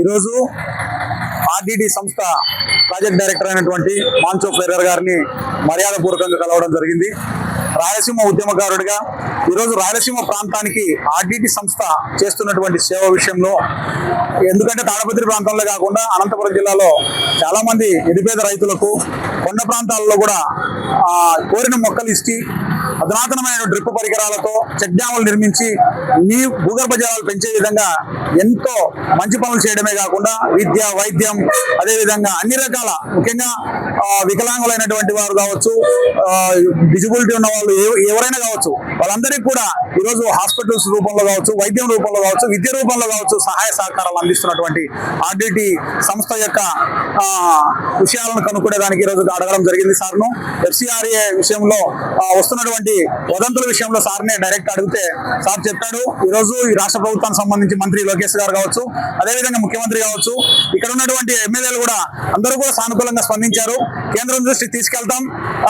ఈరోజు ఆర్డిడి సంస్థ project director అయినటువంటి మాన్సో ఫెర్రర్ గారిని మర్యాదపూర్వకంగా కలవడం జరిగింది. రాయలసీమ ఉద్యమకారుడిగా ఈరోజు రాయలసీమ ప్రాంతానికి ఆర్డిటి సంస్థ చేస్తున్నటువంటి సేవ విషయంలో ఎందుకంటే తాడపత్రి ప్రాంతంలో కాకుండా అనంతపురం జిల్లాలో చాలా మంది నిరుపేద రైతులకు కొండ ప్రాంతాల్లో కూడా కోరిన మొక్కలు ఇచ్చి అధునాతనమైన డ్రిప్ పరికరాలతో చెక్ డ్యాములు నిర్మించి నీ భూగర్భ జలాలు పెంచే విధంగా ఎంతో మంచి పనులు చేయడమే కాకుండా విద్య వైద్యం అదేవిధంగా అన్ని రకాల ముఖ్యంగా వికలాంగులైనటువంటి వారు కావచ్చు డిజిబిలిటీ ఉన్న వాళ్ళు ఎవరైనా కావచ్చు వాళ్ళందరికీ కూడా ఈరోజు హాస్పిటల్స్ రూపంలో కావచ్చు వైద్యం రూపంలో కావచ్చు విద్య రూపంలో కావచ్చు సహాయ సహకారాలు అందిస్తున్నటువంటి ఆర్డిటి సంస్థ యొక్క ఆ, విషయాలను కనుక్కునేదానికి ఈరోజు అడగడం జరిగింది సార్ను ఎఫ్సిఆర్ఏ విషయంలో వస్తున్నటువంటి వదంతుల విషయంలో సార్నే డైరెక్ట్ అడిగితే సార్ చెప్పాడు. ఈరోజు ఈ రాష్ట్ర ప్రభుత్వానికి సంబంధించి మంత్రి లోకేష్ గారు కావచ్చు అదేవిధంగా ముఖ్యమంత్రి కావచ్చు ఇక్కడ ఉన్నటువంటి ఎమ్మెల్యేలు కూడా అందరూ కూడా సానుకూలంగా స్పందించారు. కేంద్రం దృష్టికి తీసుకెళ్తాం.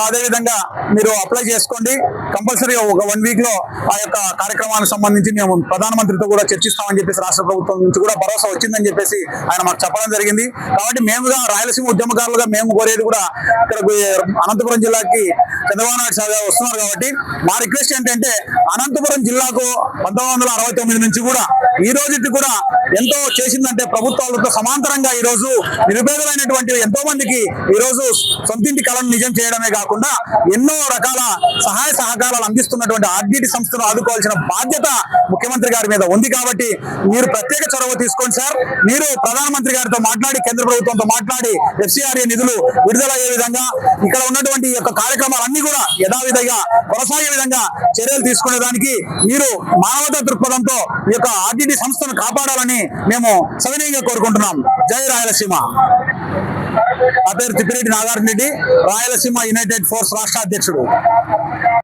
అదేవిధంగా మీరు అప్లై చేసుకోండి. కంపల్సరీ ఒక వన్ వీక్లో ఆ యొక్క కార్యక్రమానికి సంబంధించి మేము ప్రధానమంత్రితో కూడా చర్చిస్తామని చెప్పేసి రాష్ట్ర ప్రభుత్వం నుంచి కూడా భరోసా వచ్చిందని చెప్పేసి ఆయన మాకు చెప్పడం జరిగింది. కాబట్టి మేముగా రాయలసీమ ఉద్యమకారులుగా మేము కోరేది కూడా ఇక్కడ అనంతపురం జిల్లాకి చంద్రబాబు నాయుడు సార్ వస్తున్నారు కాబట్టి మా రిక్వెస్ట్ ఏంటంటే అనంతపురం జిల్లాకు పంతొమ్మిది వందల అరవై తొమ్మిది నుంచి కూడా ఈ రోజుకి కూడా ఎంతో చేసిందంటే ప్రభుత్వాలతో సమాంతరంగా ఈ రోజు నిరుపేదలైనటువంటి ఎంతో మందికి ఈ రోజు సొంతింటి కళను నిజం చేయడమే కాకుండా ఎన్నో రకాల సహాయ సహకారాలు అందిస్తున్నటువంటి ఆర్డిటి సంస్థను ఆదుకోవాల్సిన బాధ్యత ముఖ్యమంత్రి గారి మీద ఉంది కాబట్టి మీరు ప్రత్యేక చొరవ తీసుకోండి సార్. మీరు ప్రధానమంత్రి గారితో మాట్లాడి కేంద్ర ప్రభుత్వంతో మాట్లాడి ఎఫ్సిఆర్ఏ నిధులు విడుదల అయ్యే విధంగా ఇక్కడ ఉన్నటువంటి ఈ యొక్క కార్యక్రమాలన్నీ కూడా యథావిధిగా కొనసాగే విధంగా చర్యలు తీసుకునే దానికి మీరు మానవతా దృక్పథంతో ఈ యొక్క ఆర్డిటి సంస్థను కాపాడాలని మేము సవినయంగా కోరుకుంటున్నాం. జై రాయలసీమ. నా పేరు తిప్పిరెడ్డి నాగార్జున రెడ్డి రాయలసీమ యునైటెడ్ ఫోర్స్ రాష్ట్ర అధ్యక్షుడు.